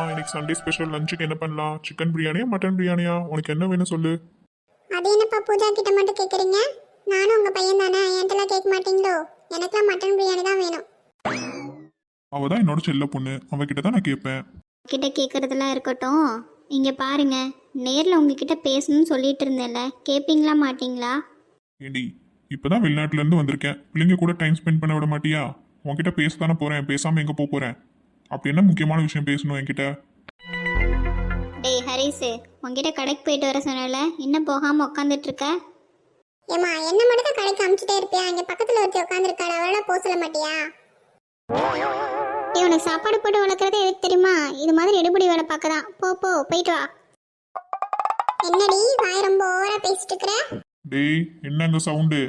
பூஜாமா இன்னைக்கு Sunday special லஞ்சுக்கு என்ன பண்ணலாம்? சிக்கன் பிரியாணியா மட்டன் பிரியாணியா? உனக்கு என்ன வேணும் சொல்லு. அது என்னப்பா பூஜா கிட்ட மட்டும் கேக்குறீங்க? நானும் உங்க பையன் தானே என்கிட்டலாம் கேட்க மாட்டீங்களோ? எனக்குலாம் மட்டன் பிரியாணி தான் வேணும். அவ தான் என்னோட செல்ல பொண்ணு. அவகிட்ட தான் நான் கேட்பேன். கிட்ட கேட்குறதெல்லாம் இருக்கட்டும். இங்கே பாருங்க நேரில் உங்ககிட்ட பேசணும்னு சொல்லிட்டு இருந்தேன்ல. கேட்பீங்களா மாட்டீங்களா? ஏண்டி இப்பதான் வெளிநாட்டுல இருந்து வந்திருக்கேன். பிள்ளைங்க கூட டைம் ஸ்பெண்ட் பண்ண விட மாட்டியா? உன்கிட்ட பேச தானே போறேன் பேசாம எங்க போப் போறேன்? அப்படி என்ன முக்கியமான விஷயம் பேசணும் என்கிட்ட? டேய் ஹரிஸு உங்ககிட்ட கடைக்கு போயிட்டு வர சொன்னல இன்னும் போகாமல் உட்காந்துட்டு இருக்க ஏமா என்ன மட்டும் தான் கடைக்கு அமுச்சிட்டே இருப்பியா? இங்க பக்கத்துல ஒருத்தி உட்காந்துருக்காள் அவளோட போக சொல்ல மாட்டியா? டேய் உனக்கு சாப்பாடு போட்டு வளர்க்குறது எதுக்கு தெரியுமா? இது மாதிரி எடுபடி வேலை பார்க்க தான் போ போ போயிட்டு வா. என்னடி வாய் ரொம்ப ஓவரா பேசிட்டு இருக்கிற டேய் என்னங்க சவுண்டு?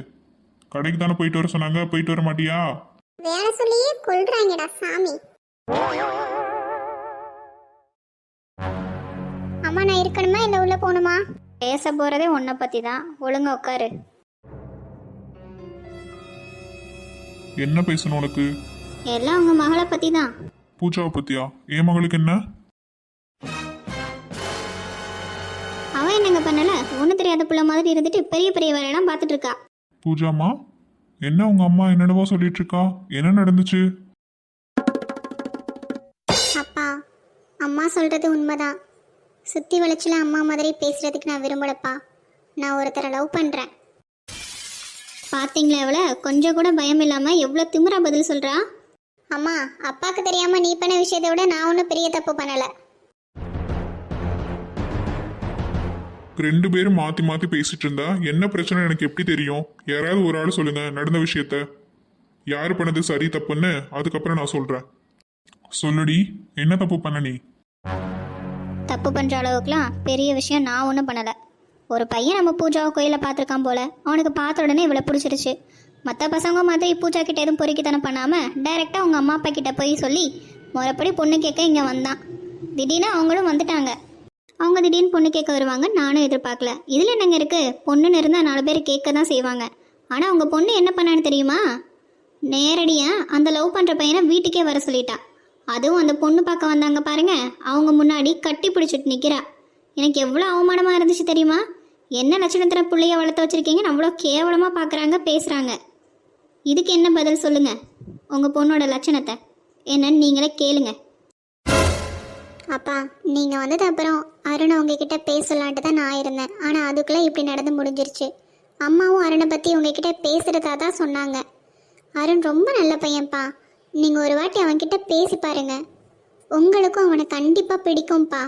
கடைக்கு தானே போயிட்டு வர சொன்னாங்க போயிட்டு வர மாட்டியா? வேலை சொல்லியே கொல்றாங்கடா சாமி. அம்மா நான் இருக்கணுமா? இல்லை உள்ளே போகணுமா? பேச போகிறதே உன்னை பற்றி தான் ஒழுங்கா உட்காரு. என்ன பேசணும் உனக்கு? எல்லாம் உங்கள் மகளை பற்றி தான் பூஜாவை பத்தியா? என் மகளுக்கு என்ன? அவன் என்னங்க பண்ணல? ஒன்றும் தெரியாத பிள்ளை மாதிரி இருந்துட்டு பெரிய பெரிய வேலையெல்லாம் பார்த்துட்டு இருக்கா. பூஜாமா என்ன உங்க அம்மா என்னென்னவோ சொல்லிட்டு இருக்கா? என்ன நடந்துச்சு? அம்மா சொல்கிறது உண்மைதான். சுற்றி வளைச்சில அம்மா மாதிரி பேசுகிறதுக்கு நான் விரும்பலப்பா. நான் ஒருத்தரை லவ் பண்ணுறேன் பார்த்தீங்களா அவளை? கொஞ்சம் கூட பயம் இல்லாமல் எவ்வளோ திமிரா பதில் சொல்கிறா அம்மா அப்பாக்கு தெரியாமல் நீ பண்ண விஷயத்தை விட நான் ஒன்றும் பெரிய தப்பு பண்ணலை. ரெண்டு பேரும் மாற்றி மாற்றி பேசிட்டு இருந்தா என்ன பிரச்சனை எனக்கு எப்படி தெரியும்? யாராவது ஒரு ஆள் சொல்லுங்க நடந்த விஷயத்த. யார் பண்ணது சரி தப்புன்னு அதுக்கப்புறம் நான் சொல்கிறேன் சொல்லுடி என்ன தப்பு பண்ண நீ? தப்பு பண்ணுற அளவுக்குலாம் பெரிய விஷயம் நான் ஒன்றும் பண்ணலை. ஒரு பையன் நம்ம பூஜாவை கோயிலில் பார்த்துருக்கான் போல அவனுக்கு பார்த்த உடனே இவளை பிடிச்சிருச்சு மற்ற பசங்க மாதிரி பூஜா கிட்ட எதுவும் பொறுக்கித்தனம் பண்ணாமல் டைரெக்டாக அவங்க அம்மா அப்பா கிட்ட போய் சொல்லி முறைப்படி பொண்ணு கேட்க இங்கே வந்தான். திடீர்னு அவங்களும் வந்துட்டாங்க. அவங்க திடீர்னு பொண்ணு கேட்க வருவாங்க நானும் எதிர்பார்க்கல. இதில் என்னங்க இருக்குது பொண்ணுன்னு இருந்தால் நாலு பேர் கேட்க தான் செய்வாங்க. ஆனால் அவங்க பொண்ணு என்ன பண்ணான்னு தெரியுமா? நேரடியாக அந்த லவ் பண்ணுற பையனை வீட்டுக்கே வர சொல்லிட்டான் அதுவும் அந்த பொண்ணு பார்க்க வந்தாங்க பாருங்க. அவங்க முன்னாடி கட்டி பிடிச்சிட்டு நிற்கிறா எனக்கு எவ்வளோ அவமானமாக இருந்துச்சு தெரியுமா? என்ன லட்சணத்தில் பிள்ளைய வளர்த்து வச்சிருக்கீங்கன்னு அவ்வளோ கேவலமாக பார்க்குறாங்க பேசுகிறாங்க இதுக்கு என்ன பதில் சொல்லுங்கள் உங்கள் பொண்ணோட லட்சணத்தை. என்னன்னு நீங்களே கேளுங்க. அப்பா நீங்கள் வந்தது அப்புறம் அருண் உங்ககிட்ட பேசலான்ட்டு தான் நான் இருந்தேன். ஆனால் அதுக்குள்ளே இப்படி நடந்து முடிஞ்சிருச்சு. அம்மாவும் அருணை பற்றி உங்ககிட்ட பேசுகிறதா தான் சொன்னாங்க. அருண் ரொம்ப நல்ல பையன்ப்பா. நீங்க ஒரு வாட்டி அவன்கிட்ட பேசி பாருங்க. உங்களுக்கும் அவனை கண்டிப்பா பிடிக்கும்ப்பா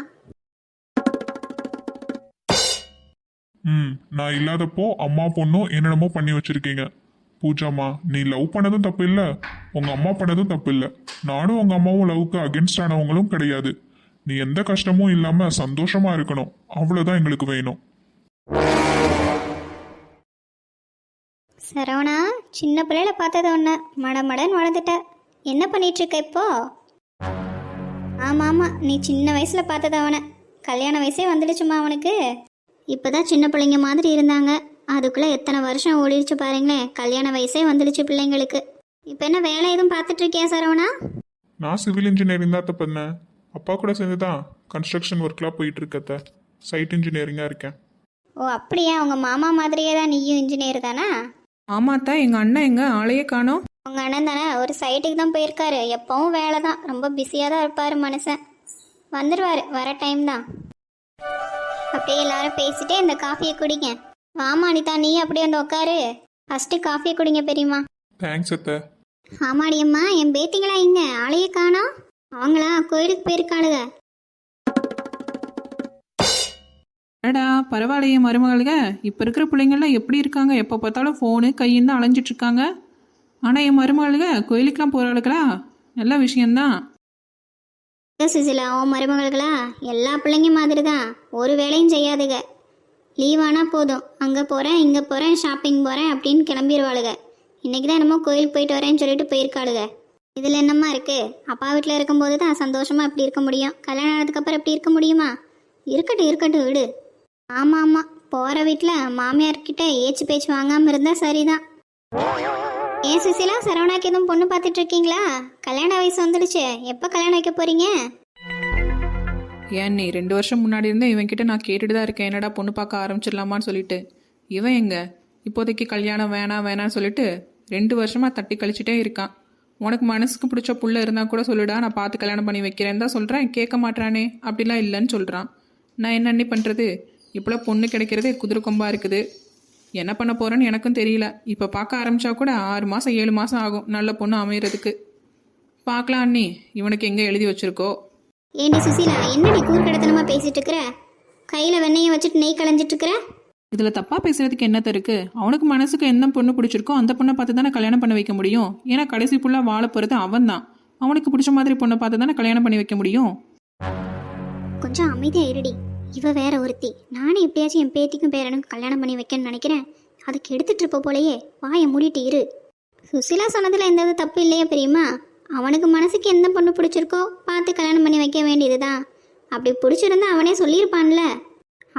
ம் நான் இல்லாதப்போ அம்மா பொண்ணும் என்னென்னமோ பண்ணி வச்சிருக்கீங்க. பூஜாமா நீ லவ் பண்ணதும் தப்பு இல்லை உங்க அம்மா பண்ணதும் தப்பு இல்லை நானும் உங்க அம்மாவும் லவ்க்கு அகென்ஸ்ட் ஆனவங்களும் கிடையாது. நீ எந்த கஷ்டமும் இல்லாம சந்தோஷமா இருக்கணும். அவ்வளவுதான் எங்களுக்கு வேணும். சரவணா சின்ன பிள்ளையில பார்த்தது ஒன்று மடமடன்னு வளர்ந்துட்ட. என்ன பண்ணிட்டு இருக்க இப்போ? ஆமாம் ஆமாம் நீ சின்ன வயசில் பார்த்தது அவனை. கல்யாண வயசே வந்துடுச்சுமா அவனுக்கு. இப்போதான் சின்ன பிள்ளைங்க மாதிரி இருந்தாங்க. அதுக்குள்ளே எத்தனை வருஷம் ஓடிடுச்சு பாருங்களேன் கல்யாண வயசே வந்துடுச்சு பிள்ளைங்களுக்கு. இப்போ என்ன வேலை எதுவும் பார்த்துட்டு இருக்கியா சரவணா? நான் சிவில் இன்ஜினியரிங் தான் பண்ணேன். அப்பா கூட சேர்ந்து தான் கன்ஸ்ட்ரக்ஷன் ஒர்க்லாம் போயிட்டு இருக்கத்த சைட் இன்ஜினியரிங்காக இருக்கேன். ஓ அப்படியா? உங்க மாமா மாதிரியே தான் நீயும் இன்ஜினியர் தானா? ஆமாத்தா எங்கள் அண்ணன் எங்க ஆளையே காணோம். உங்க அண்ணன் தானே? ஒரு சைட்டுக்கு தான் போயிருக்காரு. எப்பவும் வேலை தான். ரொம்ப பிஸியாக தான் இருப்பார் மனுஷன். வந்துடுவார் வர டைம் தான். அப்படியே எல்லாரும் பேசிட்டே இந்த காஃபியை குடிங்க. வாமா அனிதா நீ அப்படியே வந்து உட்காரு ஃபஸ்ட்டு காஃபியை குடிங்க பெரியம்மா. தேங்க்ஸ் அத்தை. ஆமாடி அம்மா. என் பேத்திங்களா இங்க? ஆளையே காணோம் அவங்களா கோயிலுக்கு போயிருக்காளுங்க அடடா பரவாயில்லையே மருமகளுக. இப்போ இருக்கிற பிள்ளைங்கள்லாம் எப்படி இருக்காங்க? எப்போ பார்த்தாலும் ஃபோனு கையின்னு அலைஞ்சிட்டு இருக்காங்க. ஆனால் என் மருமகளுக்கு கோயிலுக்கெலாம் போகிறாளுகளா நல்ல விஷயந்தான் சுசிலா உன் மருமகளுகளா எல்லா பிள்ளைங்க மாதிரி தான் ஒரு வேலையும் செய்யாதுங்க லீவ் ஆனால் போதும். அங்கே போகிறேன் இங்கே போகிறேன் ஷாப்பிங் போகிறேன் அப்படின்னு கிளம்பிடுவாளுங்க இன்றைக்கி தான் என்னமோ கோயிலுக்கு போயிட்டு வரேன்னு சொல்லிட்டு போயிருக்காளுங்க இதில் என்னம்மா இருக்குது அப்பா வீட்டில் இருக்கும்போது தான் சந்தோஷமாக இப்படி இருக்க முடியும். கல்யாணம் ஆனதுக்கப்புறம் இப்படி இருக்க முடியுமா? இருக்கட்டும் இருக்கட்டும் விடு. ஆமாம் ஆமாம் போகிற வீட்டில் மாமியார்கிட்ட ஏச்சு பேச்சு வாங்காமல் இருந்தால் சரிதான். ஏன் சுசிலா சரவணாக்கு எதுவும் பொண்ணு பார்த்துட்டு இருக்கீங்களா கல்யாண வயசு வந்துடுச்சு. எப்போ கல்யாணம் வைக்க போறீங்க? ஏன் நீ ரெண்டு வருஷம் முன்னாடி இருந்தே இவன்கிட்ட நான் கேட்டுட்டு தான் இருக்கேன். என்னடா பொண்ணு பார்க்க ஆரம்பிச்சிடலாமான்னு சொல்லிட்டு. இவன் எங்க? இப்போதைக்கு கல்யாணம் வேணாம் வேணாம்னு சொல்லிட்டு ரெண்டு வருஷமா தட்டி கழிச்சிட்டே இருக்கான். உனக்கு மனசுக்கு பிடிச்ச புள்ள இருந்தால் கூட சொல்லுடா நான் பார்த்து கல்யாணம் பண்ணி வைக்கிறேன்னு தான் சொல்கிறேன் கேட்க மாட்டானே அப்படிலாம் இல்லைன்னு சொல்கிறான் நான் என்ன பண்ணுறது இப்போலாம் பொண்ணு கிடைக்கிறதே குதிரை கொம்பா இருக்குது. என்ன பண்ண போகிறேன்னு எனக்கும் தெரியல. இப்போ பார்க்க ஆரம்பிச்சா கூட ஆறு மாதம் ஏழு மாதம் ஆகும் நல்ல பொண்ணு அமையறதுக்கு. பார்க்கலாம் அண்ணி இவனுக்கு எங்கே எழுதி வச்சிருக்கோ? ஏண்டி சுசீலா என்னடி கூறுகடத்தனமா பேசிட்டு இருக்கிற கையில வெண்ணெயை வச்சுட்டு நெய் களைஞ்சிட்டு இருக்கிற இதில் தப்பாக பேசுறதுக்கு என்னத்த இருக்கு? அவனுக்கு மனசுக்கு எந்த பொண்ணு பிடிச்சிருக்கோ அந்த பொண்ணை பார்த்து தானே கல்யாணம் பண்ண வைக்க முடியும்? ஏன்னா கடைசி ஃபுல்லாக வாழ போகிறது அவன் தான் அவனுக்கு பிடிச்ச மாதிரி பொண்ணை பார்த்து தானே கல்யாணம் பண்ணி வைக்க முடியும்? கொஞ்சம் அமைதியா இருடி. இவ வேற ஒருத்தி. நானே எப்படியாச்சும் என் பேத்திக்கும் பேரனுக்கும் கல்யாணம் பண்ணி வைக்கணும்னு நினைக்கிறேன். அதுக்கு எடுத்துட்டு இருப்ப போலயே வாயை மூடிட்டு இரு. சுசிலா சொன்னதுல எந்த தப்பு இல்லையா பெரியம்மா? அவனுக்கு மனசுக்கு எந்த பொண்ணு பிடிச்சிருக்கோ பார்த்து கல்யாணம் பண்ணி வைக்க வேண்டியதுதான். அப்படி பிடிச்சிருந்தா அவனே சொல்லியிருப்பான்ல.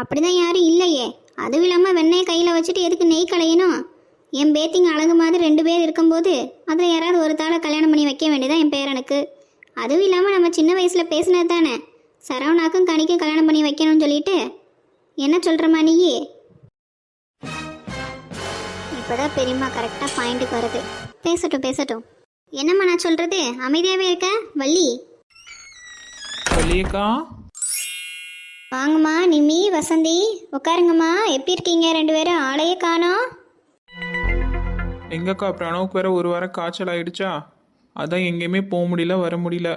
அப்படிதான் யாரும் இல்லையே. அதுவும் இல்லாமல் வெண்ணெயை கையில் வச்சுட்டு எதுக்கு நெய் களையணும்? என் பேத்திங்க அழகு மாதிரி ரெண்டு பேர் இருக்கும்போது அதில் யாராவது ஒரு தாளை கல்யாணம் பண்ணி வைக்க வேண்டியதான் என் பேரனுக்கு? அதுவும் இல்லாமல் நம்ம சின்ன வயசில் பேசினது தானே சரவணாக்கும் கனிக்கும் கல்யாணம் பண்ணி வைக்கணும்னு சொல்லிட்டு? என்ன சொல்கிறமா நீ இப்போதான் பெரியம்மா கரெக்டாக பாயிண்ட்டுக்கு வருது பேசட்டும் பேசட்டும். என்னம்மா நான் சொல்கிறது அமைதியாகவே இருக்க வள்ளி? சொல்லியக்கா வாங்கம்மா நிமி வசந்தி உட்காருங்கம்மா. எப்படி இருக்கீங்க? ரெண்டு பேரும் ஆளையே காணோம். எங்கக்கா பிரணவுக்கு வேற ஒரு வாரம் காய்ச்சல் ஆயிடுச்சா? அதான் எங்கேயுமே போக முடியல வர முடியல.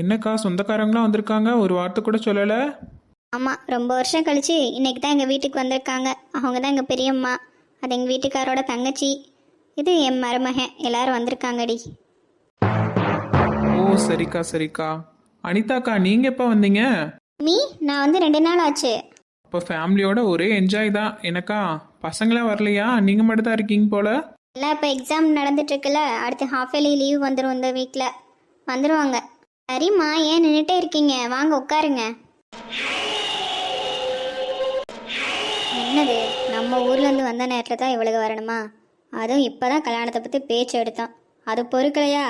என்னக்கா சொந்தக்காரங்களாம் வந்திருக்காங்க? ஒரு வார்த்தை கூட சொல்லலை. ஆமாம் ரொம்ப வருஷம் கழிச்சு இன்னைக்கு தான் எங்கள் வீட்டுக்கு வந்திருக்காங்க. அவங்க தான் எங்கள் பெரியம்மா அது எங்கள் வீட்டுக்காரோட தங்கச்சி. இது என் மருமகன் எல்லாரும் வந்திருக்காங்கடி. ஓ சரிக்கா சரிக்கா. அனிதாக்கா நீங்கள் எப்போ வந்தீங்க? மீ நான் வந்து ரெண்டு நாள் ஆச்சு. இப்போ ஃபேமிலியோட ஒரே என்ஜாய் தான். எனக்கா பசங்களாம் வரலையா? நீங்கள் மட்டும் தான் இருக்கீங்க போல? எல்லாம் இப்போ எக்ஸாம் நடந்துட்டு இருக்குல்ல அடுத்து ஹாஃப் இயர்லி லீவ் வந்துடும் இந்த வீக்கில் வந்துடுவாங்க சரிம்மா ஏன் நின்றுட்டே இருக்கீங்க? வாங்க உட்காருங்க. என்னது? நம்ம ஊர்லேருந்து வந்த நேரத்தில் தான் இவளுக்கு வரணுமா? அதுவும் இப்போ தான் கல்யாணத்தை பற்றி பேச்சு எடுத்தோம் அது பொறுக்கலையா?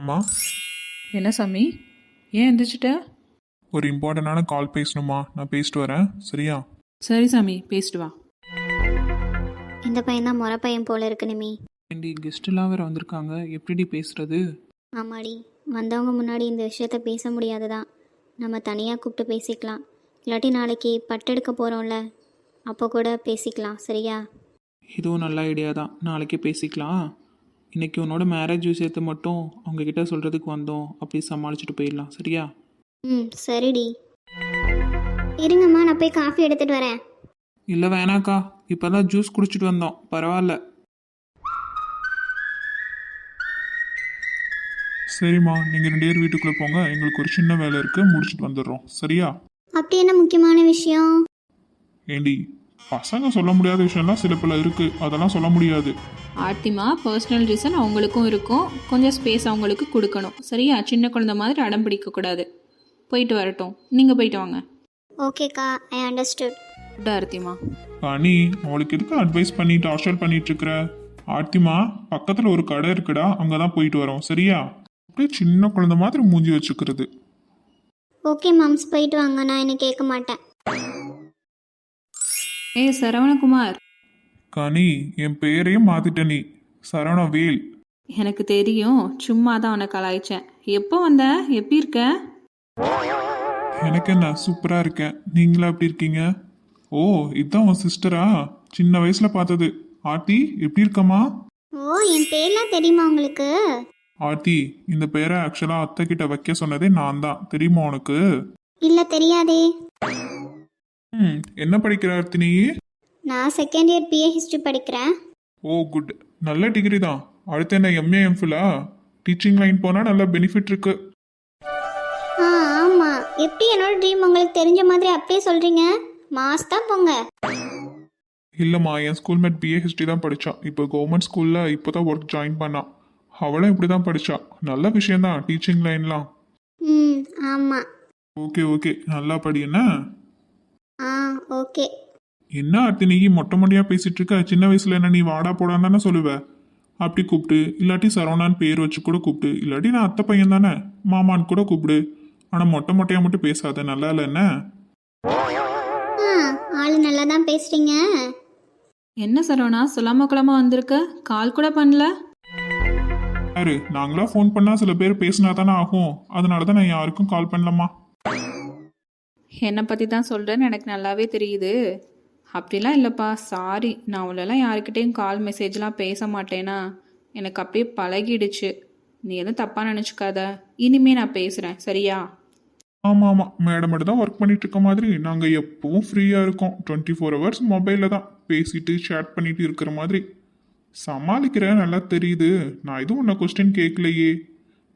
அம்மா. என்ன சாமி? ஏன் எந்திரிச்சிட்ட? ஒரு இம்பார்ட்டண்டான கால் பேசணுமா? நான் பேசிட்டு வரேன். சரியா? சரி சாமி பேசிட்டு வா. இந்த பையன் தான் முறை பையன் போல இருக்கு நிமி. ஏண்டி கெஸ்ட்லாம் வேற வந்திருக்காங்க. எப்படிடி பேசுறது? ஆமாடி. வந்தவங்க முன்னாடி இந்த விஷயத்த பேச முடியாதுதான் நம்ம தனியாக கூப்பிட்டு பேசிக்கலாம். இல்லாட்டி நாளைக்கு பட்டெடுக்க போகிறோம்ல அப்போ கூட பேசிக்கலாம் சரியா? இதுவும் நல்ல ஐடியா தான். நாளைக்கே பேசிக்கலாம். இன்னைக்கு உன்னோட மேரேஜ் விஷயத்தை மட்டும் அவங்க கிட்ட சொல்கிறதுக்கு வந்தோம். அப்படி சமாளிச்சுட்டு போயிடலாம் சரியா? ம் சரிடி. இருங்கம்மா நான் போய் காஃபி எடுத்துகிட்டு வரேன். இல்லை வேணாக்கா. இப்போ தான் ஜூஸ் குடிச்சிட்டு வந்தோம். பரவாயில்ல. சரிம்மா நீங்கள் ரெண்டு பேர் வீட்டுக்குள்ளே போங்க. எங்களுக்கு ஒரு சின்ன வேலை இருக்குது முடிச்சுட்டு வந்துடுறோம். சரியா? அப்படி என்ன முக்கியமான விஷயம்? ஏண்டி பசங்க சொல்ல முடியாத விஷயம்லாம் சில பல இருக்குது அதெல்லாம் சொல்ல முடியாது. ஆர்த்திமா பர்சனல் ரீசன் அவங்களுக்கும் இருக்கும். கொஞ்சம் ஸ்பேஸ் அவங்களுக்கு கொடுக்கணும். சரியா? சின்ன குழந்தை மாதிரி அடம் பிடிக்கக்கூடாது போயிட்டு வரட்டும். நீங்கள் போயிட்டு வாங்க. ஓகேக்கா ஐ அண்டர்ஸ்டுட் குட் ஆர்த்திமா. கனி அவளுக்கு எதுக்கு அட்வைஸ் பண்ணி டார்ச்சர் பண்ணிட்டு இருக்கிற? ஆர்த்திமா பக்கத்தில் ஒரு கடை இருக்குடா. அங்கே தான் போயிட்டு வரோம். சரியா? அப்படியே சின்ன குழந்தை மாதிரி மூஞ்சி வச்சுக்கிறது. ஓகே மாம்ஸ் போயிட்டு வாங்க. நான் என்ன கேட்க மாட்டேன். ஏய் சரவணகுமார். கனி என் பேரையும் மாத்திட்ட நீ. சரவணவேல். எனக்கு தெரியும் சும்மா தான் உன்னை கலாய்ச்சேன் எப்போ வந்த? எப்படி இருக்க? எனக்கு என்ன சூப்பரா இருக்கேன். நீங்களா எப்படி இருக்கீங்க? ஓ இதுதான் உன் சிஸ்டரா? சின்ன வயசுல பார்த்தது. ஆர்த்தி எப்படி இருக்கம்மா? ஓ என் பேர்லாம் தெரியுமா உங்களுக்கு? ஆர்த்தி இந்த பேரை ஆக்சுவலா அத்தை கிட்ட வைக்க சொன்னதே நான் தான் தெரியுமா உனக்கு? இல்லை தெரியாதே. ம் என்ன படிக்கிற ஆர்த்தி நீ? நான் செகண்ட் இயர் பிஏ ஹிஸ்ட்ரி படிக்கிறேன். ஓ குட் நல்ல டிகிரி தான். அடுத்து என்ன எம்ஏ எம்ஃபிலா டீச்சிங் லைன் போனால் நல்ல பெனிஃபிட் இருக்கு. ஆ ஆமாம் எப்படி என்னோட ட்ரீம் உங்களுக்கு தெரிஞ்ச மாதிரி அப்படியே சொல்கிறீங்க மாஸ் தான் போங்க. இல்லைம்மா என் ஸ்கூல்மேட் பிஏ ஹிஸ்ட்ரி தான் படித்தா இப்போ கவர்மெண்ட் ஸ்கூலில் இப்போ தான் ஒர்க் ஜாயின் பண்ணா அவளும் இப்படி தான் படித்தா நல்ல விஷயந்தான் டீச்சிங் லைன்லாம் ம் ஆமாம் ஓகே ஓகே. நல்லா படி என்ன? ஆ ஓகே. என்ன நீ மொட்டை மொட்டையாக பேசிட்டு இருக்க? சின்ன வயசுல என்ன நீ வாடா போடான்னு தானே சொல்லுவ? அப்படி கூப்பிட்டு இல்லாட்டி சரவணான்னு பேர் வச்சு கூட கூப்பிட்டு இல்லாட்டி நான் அத்தை பையன் தானே? மாமான்னு கூட கூப்பிடு. ஆனால் மொட்டை மொட்டையாக மட்டும் பேசாத நல்லா இல்லை என்ன? ஆ ஆள் நல்லா தான் பேசுறீங்க. என்ன சரவணா சொல்லாம கொள்ளாம வந்திருக்க? கால் கூட பண்ணல. யாரு? நாங்களா ஃபோன் பண்ணால் சில பேர் பேசினா தானே ஆகும். அதனால தான் நான் யாருக்கும் கால் பண்ணலம்மா. என்னை பற்றி தான் சொல்கிறேன்னு எனக்கு நல்லாவே தெரியுது. அப்படிலாம் இல்லைப்பா சாரி நான் அவ்வளோலாம் யாருக்கிட்டேயும் கால் மெசேஜ்லாம் பேச மாட்டேனா? எனக்கு அப்படியே பழகிடுச்சு. நீ எதுவும் தப்பாக நினச்சிக்காத. இனிமே நான் பேசுகிறேன் சரியா? ஆமாம் ஆமாம் மேடம் மட்டும் தான் ஒர்க் பண்ணிட்டு இருக்க மாதிரி. நாங்கள் எப்பவும் ஃப்ரீயாக இருக்கோம். டுவெண்ட்டி ஃபோர் ஹவர்ஸ் மொபைலில் தான். பேசிட்டு சேட் பண்ணிட்டு இருக்கிற மாதிரி. சமாளிக்கிற நல்லா தெரியுது. நான் எதுவும் உன்னை கொஸ்டின் கேட்கலையே.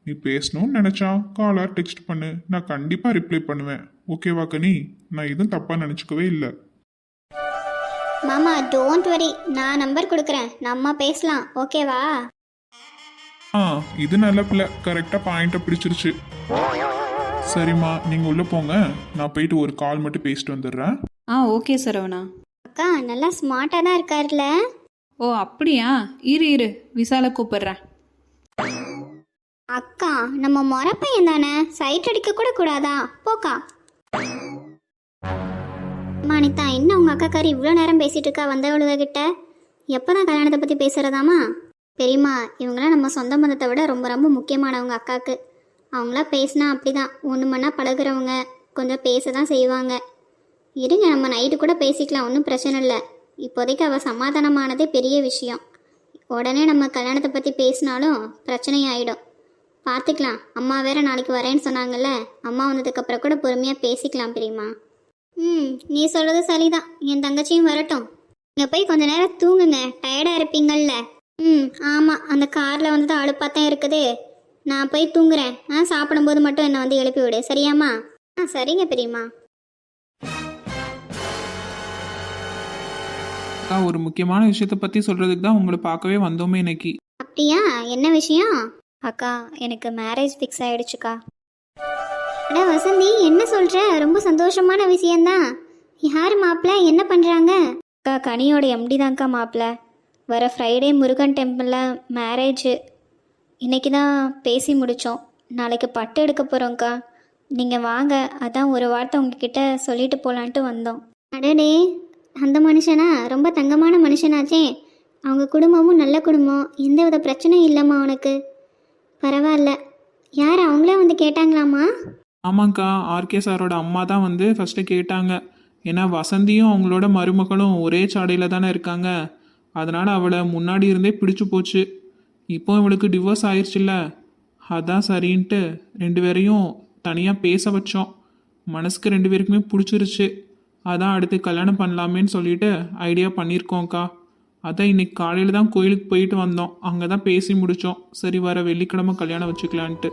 நீ பேசணும்னு நினச்சா காலார் டெக்ஸ்ட் பண்ணு. நான் கண்டிப்பாக ரிப்ளை பண்ணுவேன். ஓகேவா கனி? நான் எதுவும் தப்பாக நினச்சிக்கவே இல்லை. மாமா டோன்ட் வரி நான் நம்பர் கொடுக்குறேன். நம்ம பேசலாம். ஓகேவா ஆ இது நல்ல பிள்ளை. கரெக்டாக பாயிண்ட்டை பிடிச்சிருச்சு. சரிம்மா நீங்கள் உள்ளே போங்க. நான் போயிட்டு ஒரு கால் மட்டும் பேசிட்டு வந்துடுறேன். ஆ ஓகே சரவணா. அக்கா நல்லா ஸ்மார்ட்டாக தான் இருக்காருல்ல ஓ அப்படியா? இரு இரு. விசால கூப்பிடுறேன். அக்கா நம்ம மொரப்பையன் தானே? சைட் அடிக்க கூட கூடாதா? போக்கா. மானிதா என்ன உங்க அக்காக்காரி இவ்வளோ நேரம் பேசிட்டு இருக்கா வந்தவளுக கிட்ட? எப்போதான் கல்யாணத்தை பற்றி பேசுறதாமா? பெரியம்மா இவங்களாம் நம்ம சொந்த பந்தத்தை விட ரொம்ப ரொம்ப முக்கியமானவங்க அக்காவுக்கு அவங்களாம் பேசினா அப்படிதான். ஒன்று மணா பழகுறவங்க கொஞ்சம் பேச தான் செய்வாங்க. இருங்க நம்ம நைட்டு கூட பேசிக்கலாம். ஒன்றும் பிரச்சனை இல்லை. இப்போதைக்கு அவள் சமாதானமானதே பெரிய விஷயம். உடனே நம்ம கல்யாணத்தை பற்றி பேசினாலும் பிரச்சனை ஆகிடும் பார்த்துக்கலாம். அம்மா வேற நாளைக்கு வரேன்னு சொன்னாங்கல்ல. அம்மா வந்ததுக்கப்புறம் கூட பொறுமையாக பேசிக்கலாம் பிரியமா ம் நீ சொல்கிறது சரிதான். என் தங்கச்சியும் வரட்டும். நீங்கள் போய் கொஞ்ச நேரம் தூங்குங்க. டயர்டாக இருப்பீங்கள்ல ம் ஆமாம் அந்த காரில் வந்து அழுப்பாக தான் இருக்குது. நான் போய் தூங்குறேன். ஆ சாப்பிடும்போது மட்டும் என்னை வந்து எழுப்பி விடு. சரியாம்மா? ஆ சரிங்க பெரியம்மா. அக்கா ஒரு முக்கியமான விஷயத்தை பற்றி சொல்கிறதுக்கு தான் உங்களை பார்க்கவே வந்தோமே இன்னைக்கு. அப்படியா? என்ன விஷயம்? அக்கா எனக்கு மேரேஜ் ஃபிக்ஸ் ஆயிடுச்சுக்கா. அட வசந்தி என்ன சொல்ற? ரொம்ப சந்தோஷமான விஷயம்தான். யார் மாப்பிள்ள என்ன பண்றாங்க? அக்கா கனியோட எம்டி தான்க்கா மாப்பிள்ள வர ஃப்ரைடே முருகன் டெம்பிளில் மேரேஜ் இன்னைக்கு தான் பேசி முடித்தோம் நாளைக்கு பட்டு எடுக்க போகிறோங்க்கா நீங்கள் வாங்க அதான் ஒரு வார்த்தை உங்ககிட்ட சொல்லிட்டு போகலான்ட்டு வந்தோம். அடடே அந்த மனுஷனா? ரொம்ப தங்கமான மனுஷனாச்சே. அவங்க குடும்பமும் நல்ல குடும்பம். எந்த வித பிரச்சனையும் இல்லைம்மா உனக்கு பரவாயில்ல. யார் அவங்களே வந்து கேட்டாங்களாம்மா? ஆமாங்க்கா ஆர்கே சாரோட அம்மா தான் வந்து ஃபஸ்ட்டு கேட்டாங்க. ஏன்னா வசந்தியும் அவங்களோட மருமகளும் ஒரே சாடையில் தானே இருக்காங்க. அதனால் அவளை முன்னாடி இருந்தே பிடிச்சு போச்சு. இப்போ இவளுக்கு டிவோர்ஸ் ஆயிடுச்சுல்ல அதான் சரின்ட்டு ரெண்டு பேரையும் தனியாக பேச வச்சோம். மனசுக்கு ரெண்டு பேருக்குமே பிடிச்சிருச்சு. அதான் அடுத்து கல்யாணம் பண்ணலாமேன்னு சொல்லிட்டு ஐடியா பண்ணியிருக்கோம்க்கா அதான் இன்னைக்கு காலையில் தான் கோயிலுக்கு போயிட்டு வந்தோம். அங்கே தான் பேசி முடித்தோம் சரி வர வெள்ளிக்கிழமை கல்யாணம் வச்சுக்கலான்ட்டு.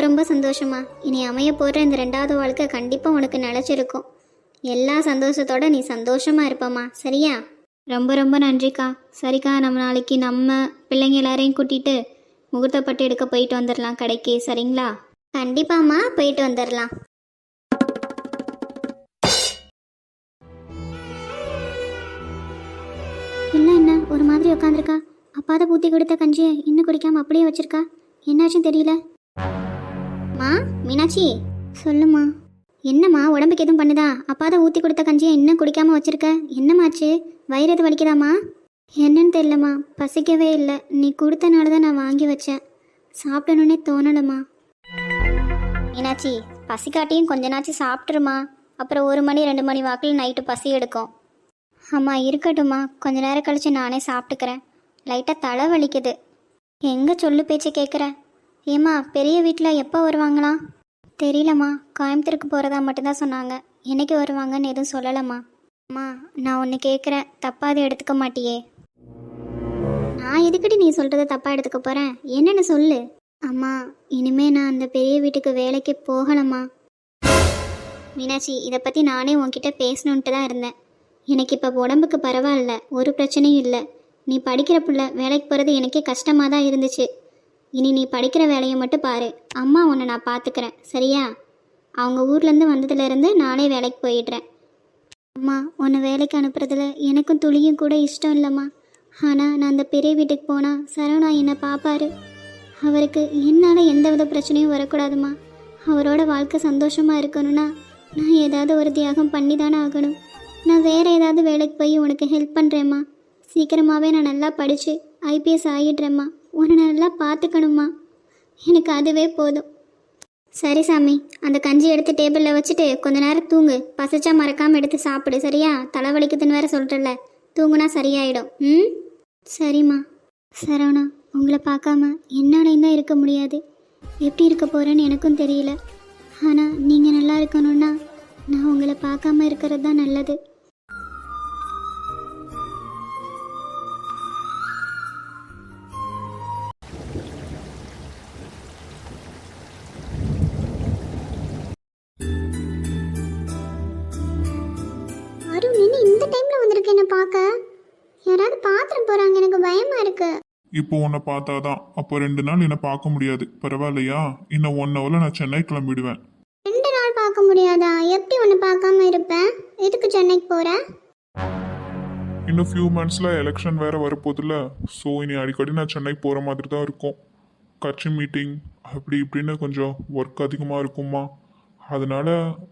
ரொம்ப சந்தோஷமா இனி அமைய போகிற இந்த ரெண்டாவது வாழ்க்கை கண்டிப்பாக உனக்கு நிலச்சிருக்கும். எல்லா சந்தோஷத்தோட நீ சந்தோஷமாக இருப்பம்மா. சரியா? ரொம்ப ரொம்ப நன்றிக்கா. சரிக்கா நம்ம நாளைக்கு நம்ம பிள்ளைங்க எல்லாரையும் கூட்டிட்டு முகூர்த்தப்பட்டு எடுக்க போயிட்டு வந்துடலாம் கடைக்கு. சரிங்களா? கண்டிப்பாம்மா போயிட்டு வந்துடலாம் ஒரு மாதிரி உட்காந்துருக்கா அப்பாத பூத்தி கொடுத்த கஞ்சியை இன்னும் குடிக்காம அப்படியே வச்சிருக்கா. என்னாச்சும் தெரியல. மா மீனாட்சி. சொல்லுமா என்னம்மா உடம்புக்கு எதுவும் பண்ணுதா? அப்பாத ஊற்றி கொடுத்த கஞ்சியை இன்னும் குடிக்காம வச்சிருக்க. என்னமாச்சு வயிறு எது வலிக்குதாம்மா? என்னன்னு தெரியலம்மா. பசிக்கவே இல்லை. நீ கொடுத்தனால தான் நான் வாங்கி வச்சேன். சாப்பிடணுன்னே தோணலம்மா. மீனாட்சி பசிக்காட்டியும் கொஞ்ச நாச்சு சாப்பிட்ருமா அப்புறம் ஒரு மணி ரெண்டு மணி வாக்கில் நைட்டு பசி எடுக்கும். அம்மா இருக்கட்டும்மா. கொஞ்ச நேரம் கழிச்சு நானே சாப்பிட்டுக்கிறேன். லைட்டாக தலை வலிக்குது. எங்கே சொல்லு பேச்சு கேட்குற ஏம்மா பெரிய வீட்டில் எப்போ வருவாங்களாம் தெரியலம்மா. கோயம்புத்தூருக்கு போகிறதா மட்டும்தான் சொன்னாங்க. என்னைக்கு வருவாங்கன்னு எதுவும் சொல்லலம்மா. அம்மா நான் ஒன்று கேட்குறேன் தப்பாக அதை எடுத்துக்க மாட்டியே. நான் எதுக்கடி நீ சொல்கிறத தப்பாக எடுத்துக்க போகிறேன் என்னென்னு சொல்லு. அம்மா இனிமே நான் அந்த பெரிய வீட்டுக்கு வேலைக்கு போகலம்மா. மீனாட்சி இதை பற்றி நானே உன்கிட்ட பேசணுன்ட்டு தான் இருந்தேன். எனக்கு இப்போ உடம்புக்கு பரவாயில்ல ஒரு பிரச்சனையும் இல்லை. நீ படிக்கிற புள்ள வேலைக்கு போகிறது எனக்கே கஷ்டமாக தான் இருந்துச்சு. இனி நீ படிக்கிற வேலையை மட்டும் பாரு. அம்மா உன்னை நான் பார்த்துக்கிறேன் சரியா? அவங்க ஊர்லேருந்து வந்ததுலேருந்து நானே வேலைக்கு போயிடுறேன். அம்மா உன்னை வேலைக்கு அனுப்புறதுல எனக்கும் துளியும் கூட இஷ்டம் இல்லைம்மா. ஆனால் நான் அந்த பெரிய வீட்டுக்கு போனால் சரவணா என்னை பார்ப்பாரு அவருக்கு என்னால் எந்த வித பிரச்சனையும் வரக்கூடாதும்மா. அவரோட வாழ்க்கை சந்தோஷமாக இருக்கணும்னா நான் ஏதாவது ஒரு தியாகம் பண்ணி தானே ஆகணும். நான் வேறு ஏதாவது வேலைக்கு போய் உனக்கு ஹெல்ப் பண்ணுறேம்மா சீக்கிரமாகவே நான் நல்லா படித்து ஐபிஎஸ் ஆகிடுறேம்மா உன்னை நல்லா பார்த்துக்கணுமா எனக்கு அதுவே போதும். சரி சாமி அந்த கஞ்சி எடுத்து டேபிளில் வச்சுட்டு கொஞ்ச நேரம் தூங்கு. பசிச்சா மறக்காமல் எடுத்து சாப்பிடு சரியா? தலைவலிக்குதுன்னு வேற சொல்கிறல தூங்குனா சரியாயிடும். ம்? சரிம்மா. சரவணா உங்களை பார்க்காம என்னாலையும் தான் இருக்க முடியாது. எப்படி இருக்க போகிறேன்னு எனக்கும் தெரியல. ஆனால் நீங்கள் நல்லா இருக்கணும்னா நான் உங்களை பார்க்காம இருக்கிறது தான் நல்லது. இப்போ உன்னை பார்த்தாதான். அப்போ ரெண்டு நாள் என்னை பார்க்க முடியாது. பரவாயில்லையா? இன்னும் ஒன் ஹவரில் நான் சென்னை கிளம்பிடுவேன். ரெண்டு நாள் பார்க்க முடியாதா? எப்படி உன்னை பார்க்காம இருப்பேன் எதுக்கு சென்னைக்கு போற? இன்னும் ஃபியூ மந்த்ஸில் எலெக்ஷன் வேற வரப்போகுதுல்ல. ஸோ இனி அடிக்கடி நான் சென்னை போகிற மாதிரி தான் இருக்கும். கட்சி மீட்டிங் அப்படி இப்படின்னு கொஞ்சம் ஒர்க் அதிகமாக இருக்குமா அதனால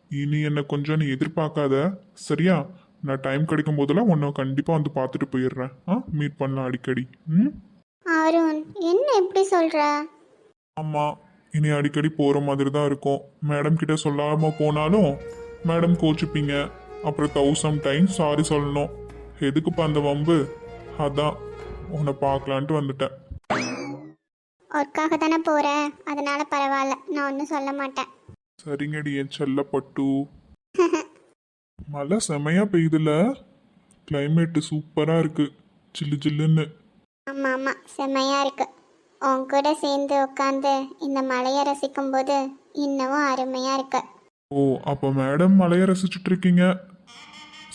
இனி என்னை கொஞ்சம் நீ எதிர்பார்க்காத. சரியா? நான் டைம் கிடைக்கும் போதெல்லாம் உன்னை கண்டிப்பாக வந்து பார்த்துட்டு போயிடுறேன். ஆ? மீட் பண்ணலாம் அடிக்கடி. ம்? அருண் என்ன எப்படி சொல்ற? ஆமாம் இனி அடிக்கடி போகிற மாதிரி தான் இருக்கும். மேடம் கிட்ட சொல்லாமல் போனாலும் மேடம் கோச்சுப்பீங்க. அப்புறம் தௌசண்ட் டைம் சாரி சொல்லணும். எதுக்குப்பா அந்த வம்பு? அதான் உன்னை பார்க்கலான்ட்டு வந்துட்டேன். ஒர்க்காக தானே போற? அதனால பரவாயில்ல நான் ஒன்றும் சொல்ல மாட்டேன். சரிங்கடி என் செல்லப்பட்டு மழை செமையா பெய்யுதுல. கிளைமேட்டு சூப்பராக இருக்கு. ஜில்லு ஜில்லுன்னு. ஆமாம் ஆமாம் செம்மையா இருக்கு. உன் கூட சேர்ந்து உட்காந்து இந்த மலையை ரசிக்கும் போது இன்னமும் அருமையா இருக்கு. ஓ அப்போ மேடம் மலையை ரசிச்சுட்டு இருக்கீங்க.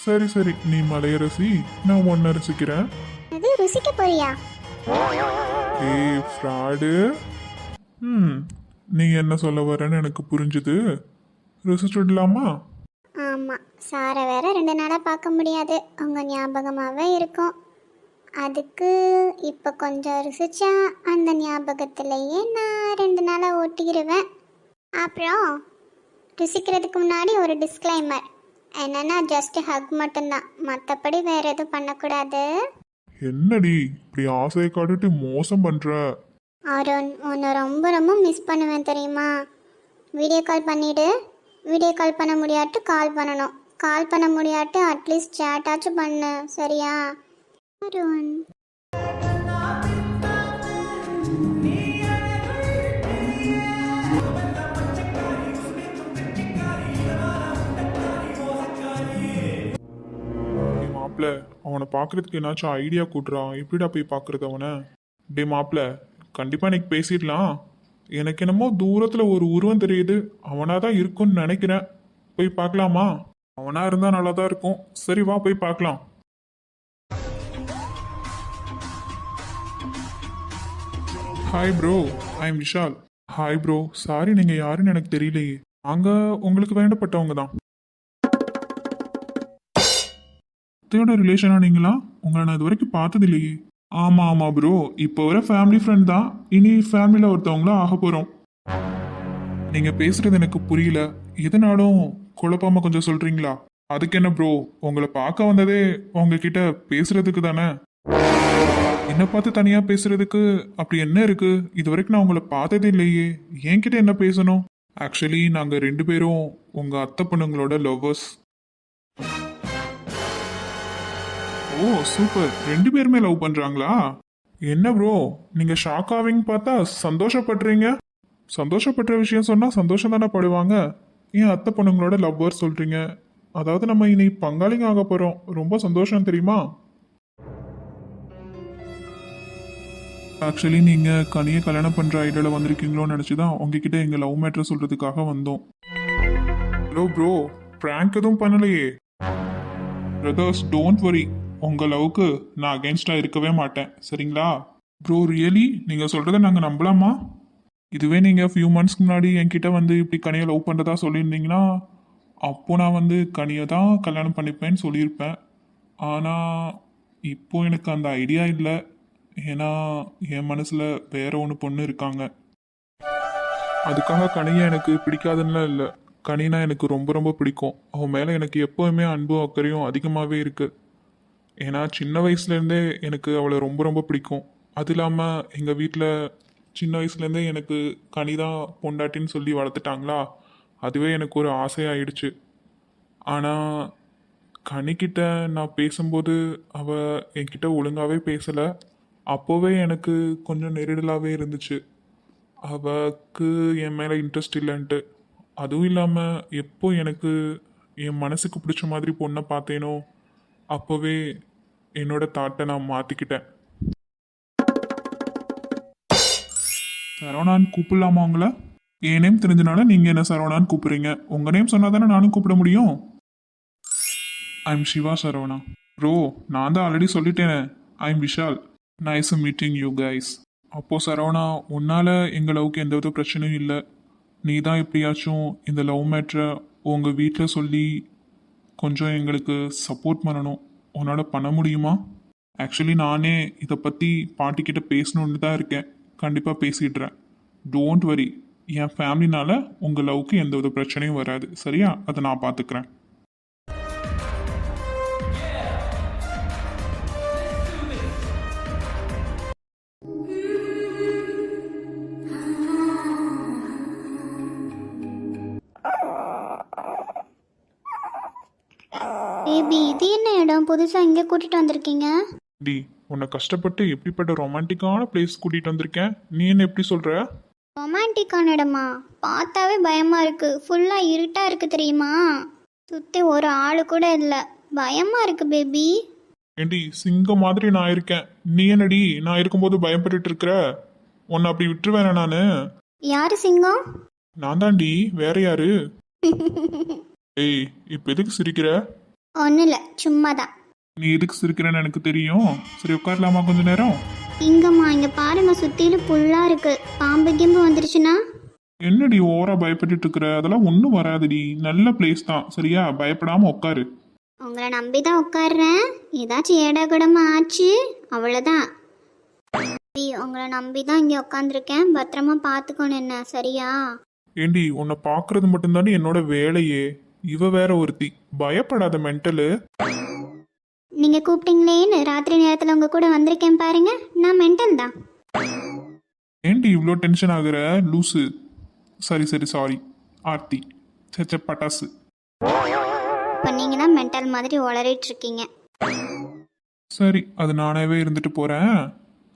சரி சரி நீ மலையை ரசி நான் ஒன்றை ரசிக்கிறேன். அது ருசிக்க போறியா? ஏய் ஃப்ராடு ம் நீ என்ன சொல்ல வரேன்னு எனக்கு புரிஞ்சுது. ருசிச்சுடலாமா? ஆமாம் சாரை வேற ரெண்டு நாளாக பார்க்க முடியாது. உங்க ஞாபகமாகவே இருக்கும். அதுக்கு இப்போ கொஞ்சம் ருசிச்சா அந்த ஞாபகத்திலேயே நான் ரெண்டு நாளாக ஓட்டிக்கிடுவேன் அப்புறம் ருசிக்கிறதுக்கு முன்னாடி ஒரு டிஸ்க்ளைமர் என்னன்னா ஜஸ்ட் ஹக் மட்டும்தான். மற்றபடி வேற எதுவும் பண்ணக்கூடாது. என்னடி இப்படி ஆசையை காட்டிட்டு மோசம் பண்ற? அருண் உன்னை ரொம்ப ரொம்ப மிஸ் பண்ணுவேன் தெரியுமா? வீடியோ கால் பண்ணிவிடு வீடியோ கால் பண்ண முடியாட்டு கால் பண்ணணும். கால் பண்ண முடியாட்டு அட்லீஸ்ட் சேட்டாச்சும் பண்ணு சரியா? அருண் மாப்பிள அவனை பார்க்கறதுக்கு என்னாச்சும் ஐடியா கூட்டுறான் எப்படிடா போய் பார்க்கறது அவனை? டே மாப்பிள கண்டிப்பாக இன்னைக்கு பேசிடலாம். எனக்கு என்னமோ தூரத்தில் ஒரு உருவம் தெரியுது. அவனாக தான் இருக்கும்னு நினைக்கிறேன். போய் பார்க்கலாமா? அவனாக இருந்தால் நல்லா தான் இருக்கும். சரி வா போய் பார்க்கலாம். Hi bro I am Vishal hi bro sorry நீங்கள் யாருன்னு எனக்கு தெரியலையே. நாங்கள் உங்களுக்கு வேண்டப்பட்டவங்க தான். அத்தையோட ரிலேஷனா நீங்களா? உங்களை நான் இது வரைக்கும் பார்த்தது இல்லையே ஆமா ஆமா ப்ரோ இப்போ வர ஃபேமிலி ஃப்ரெண்ட் தான். இனி ஃபேமிலியில் ஒருத்தவங்களும் ஆக போறோம். நீங்க பேசுறது எனக்கு புரியல. எதனாலும் குழப்பாம கொஞ்சம் சொல்றீங்களா? அதுக்கு என்ன ப்ரோ உங்களை பார்க்க வந்ததே உங்ககிட்ட பேசுறதுக்கு தானே? என்ன பார்த்து தனியா பேசுறதுக்கு அப்படி என்ன இருக்கு? இது வரைக்கும் நான் உங்களை பார்த்ததே இல்லையே. என்கிட்ட என்ன பேசணும்? ஆக்சுவலி நாங்க ரெண்டு பேரும் உங்க அத்தை பொண்ணுங்களோட லவ்வர்ஸ் ஓ சூப்பர் ரெண்டு பேருமே லவ் பண்றாங்களா? என்ன ப்ரோ நீங்க ஷாக் ஆவீங்க பார்த்தா சந்தோஷப்படுறீங்க? சந்தோஷப்படுற விஷயம் சொன்னா சந்தோஷம் தானே படுவாங்க? ஏன் அத்தை பொண்ணுங்களோட லவ்வர் சொல்றீங்க? அதாவது நம்ம இனி பங்காளிங்க ஆக போறோம். ரொம்ப சந்தோஷம் தெரியுமா? ஆக்சுவலி நீங்கள் கனியை கல்யாணம் பண்ணுற ஐடியாவில் வந்திருக்கீங்களோன்னு நினைச்சுதான் உங்ககிட்ட எங்கள் லவ் மேட்ரை சொல்கிறதுக்காக வந்தோம். ஹலோ ப்ரோ ப்ராங்க் எதுவும் பண்ணலையே. பிரதர்ஸ் டோன்ட் வரி உங்கள் லவ்க்கு நான் அகேன்ஸ்டாக இருக்கவே மாட்டேன். சரிங்களா? ப்ரோ ரியலி நீங்கள் சொல்கிறத நாங்கள் நம்பலாமா? இதுவே நீங்கள் ஃபியூ மந்த்ஸ்க்கு முன்னாடி என்கிட்ட வந்து இப்படி கனியை லவ் பண்ணுறதா சொல்லியிருந்தீங்கன்னா அப்போது நான் வந்து கனியை தான் கல்யாணம் பண்ணிப்பேன்னு சொல்லியிருப்பேன். ஆனால் இப்போ எனக்கு அந்த ஐடியா இல்லை. ஏன்னா என் மனசில் வேற ஒன்று பொண்ணு இருக்காங்க. அதுக்காக கனியை எனக்கு பிடிக்காதுன்னுலாம் இல்லை. கனினா எனக்கு ரொம்ப ரொம்ப பிடிக்கும். அவன் மேலே எனக்கு எப்போவுமே அன்பும் அக்கறையும் அதிகமாகவே இருக்குது ஏன்னா சின்ன வயசுலேருந்தே எனக்கு அவளை ரொம்ப ரொம்ப பிடிக்கும். அது இல்லாமல் எங்கள் வீட்டில் சின்ன வயசுலேருந்தே எனக்கு கனி தான் பொண்டாட்டின்னு சொல்லி வளர்த்துட்டாங்களா? அதுவே எனக்கு ஒரு ஆசையாயிடுச்சு. ஆனால் கனிக்கிட்ட நான் பேசும்போது அவள் என்கிட்ட ஒழுங்காகவே பேசலை. அப்போவே எனக்கு கொஞ்சம் நெருடலாகவே இருந்துச்சு. அவக்கு என் மேலே இன்ட்ரெஸ்ட் இல்லைன்ட்டு. அதுவும் இல்லாமல் எப்போ எனக்கு என் மனசுக்கு பிடிச்ச மாதிரி பொண்ணை பார்த்தேனோ அப்போவே என்னோட தாட்டை நான் மாற்றிக்கிட்டேன் சரவணான்னு கூப்பிடலாமா உங்களை? என் நேம் தெரிஞ்சனால நீங்கள் என்ன சரவணான்னு கூப்பிடுறீங்க. உங்கள் நேம் சொன்னால் தானே நானும் கூப்பிட முடியும்? ஐம் சிவா சரவணா. ப்ரோ நான் தான் ஆல்ரெடி சொல்லிட்டேனே. Am Vishal nice meeting you guys அப்போ சரவணா உன்னால எங்க லவ்க்கு எந்த வித பிரச்சனையும் இல்லை. நீ தான் எப்படியாச்சும் இந்த லவ் மேட்ரை உங்க வீட்டில் சொல்லி கொஞ்சம் எங்களுக்கு சப்போர்ட் பண்ணணும். உன்னால் பண்ண முடியுமா? ஆக்சுவலி நானே இதை பற்றி பாட்டிக்கிட்ட பேசணுன்னு தான் இருக்கேன். கண்டிப்பாக பேசிடுறேன். டோன்ட் வரி என் ஃபேமிலினால உங்கள் லவ்க்கு எந்த வித பிரச்சனையும் வராது. சரியா? அதை நான் பார்த்துக்கிறேன் பேபி இது என்ன இடம்? புதுசாக இங்கே கூட்டிகிட்டு வந்திருக்கீங்க? டி உன்னை கஷ்டப்பட்டு எப்படிப்பட்ட ரொமான்டிக்கான பிளேஸ் கூட்டிகிட்டு வந்திருக்கேன். நீ என்ன எப்படி சொல்கிற ரொமான்டிக்கான இடமா? பார்த்தாவே பயமாக இருக்குது ஃபுல்லாக இருட்டாக இருக்குது தெரியுமா? சுற்றி ஒரு ஆள் கூட இல்லை. பயமாக இருக்குது பேபி ஏண்டி சிங்கம் மாதிரி நான் இருக்கேன். நீ என்னடி நான் இருக்கும்போது பயப்பட்டுட்டு இருக்கிற? உன்னை அப்படி விட்டுருவேனா நான்? யார் சிங்கம்? நான் தாண்டி வேற யாரு? ஏய் இப்போ எதுக்கு சிரிக்கிற? ஒன்றும் இல்லை சும்மா தான் நீ எதுக்கு சிரிக்கிறேன்னு எனக்கு தெரியும். சரி உட்காரலாமா கொஞ்ச நேரம்? இங்கம்மா இங்கே பாருங்க சுற்றிலும் புல்லாக இருக்குது பாம்பு கிம்பு வந்துருச்சுன்னா? என்னடி ஓவரா பயப்பட்டுட்டு இருக்கிற அதெல்லாம் ஒன்றும் வராதுடி. நல்ல பிளேஸ் தான். சரியா? பயப்படாம உட்காரு. உங்களை நம்பி தான் உட்காடுறேன் ஏதாச்சும் ஏடா கூடமா ஆச்சு? அவ்வளோதான் உங்களை நம்பி தான் இங்கே உட்காந்துருக்கேன் பத்திரமா பார்த்துக்கணும் என்ன சரியா? ஏண்டி உன்னை பார்க்கறது மட்டும்தானே என்னோட வேலையே. இவ வேற ஒருத்தி. பயப்படாத மென்டலு நீங்கள் கூப்பிட்டீங்களேன்னு ராத்திரி நேரத்தில் உங்கள் கூட வந்திருக்கேன் பாருங்க. நான் மென்டல் தான். ஏண்டி இவ்வளோ டென்ஷன் ஆகுற? லூசு. சரி சரி சாரி ஆர்த்தி. சச்ச பட்டாசு. இப்போ நீங்கள் தான் மென்டல் மாதிரி உளறிட்டு இருக்கீங்க. சரி அது நானாவே இருந்துட்டு போறேன்.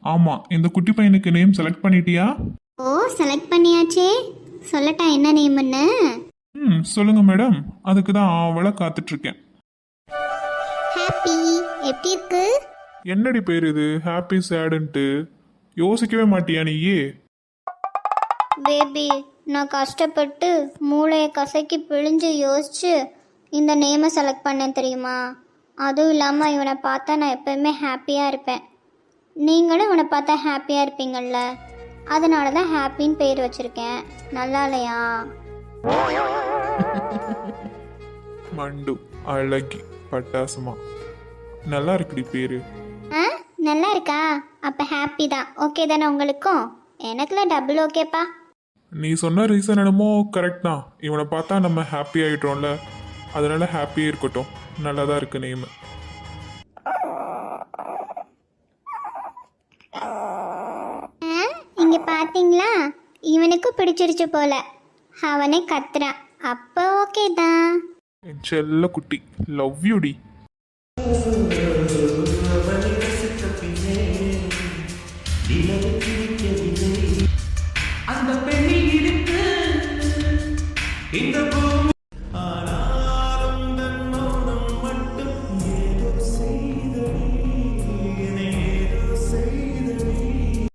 ஆமா இந்த குட்டி பையனுக்கு நேம் செலக்ட் பண்ணிட்டியா? ஓ செலக்ட் பண்ணியாச்சே. சொல்லட்டா என்ன நேம்னு ம் சொல்லுங்க மேடம். அதுக்கு தான் அவளை காத்துட்டு இருக்கேன் ஹாப்பி. எப்படி இருக்கு? என்னடி பேர் இது? ஹாப்பி சேடுன்ட்டு. யோசிக்கவே மாட்டியா நீயே? பேபி நான் கஷ்டப்பட்டு மூளையை கசக்கி பிழிஞ்சு யோசிச்சு இந்த நேமை செலக்ட் பண்ணேன் தெரியுமா? அதுவும் இல்லாமல் இவனை பார்த்தா நான் எப்பயுமே ஹாப்பியாக இருப்பேன். நீங்களும் இவனை பார்த்தா ஹாப்பியாக இருப்பீங்கள்ல அதனால தான் ஹாப்பின்னு பேர் வச்சுருக்கேன். நல்லா இல்லையா? மண்டு அழகி பட்டாசுமா. நல்லா இருக்குடி பேரு. ஆ நல்லா இருக்கா அப்போ ஹாப்பி தான். ஓகே தானே உங்களுக்கும்? எனக்குல டபுள் ஓகேப்பா நீ சொன்ன ரீசன் என்னமோ கரெக்ட் தான். இவனை பார்த்தா நம்ம ஹாப்பி ஆகிட்டோம்ல அதனால ஹாப்பியே இருக்கட்டும். நல்லா தான் இருக்கு நேம் ஆ இங்கே பார்த்தீங்களா? இவனுக்கும் பிடிச்சிருச்சு போல. அவனே கத்துறான் அப்போ ஓகே தான். செல்ல குட்டி லவ் யூடி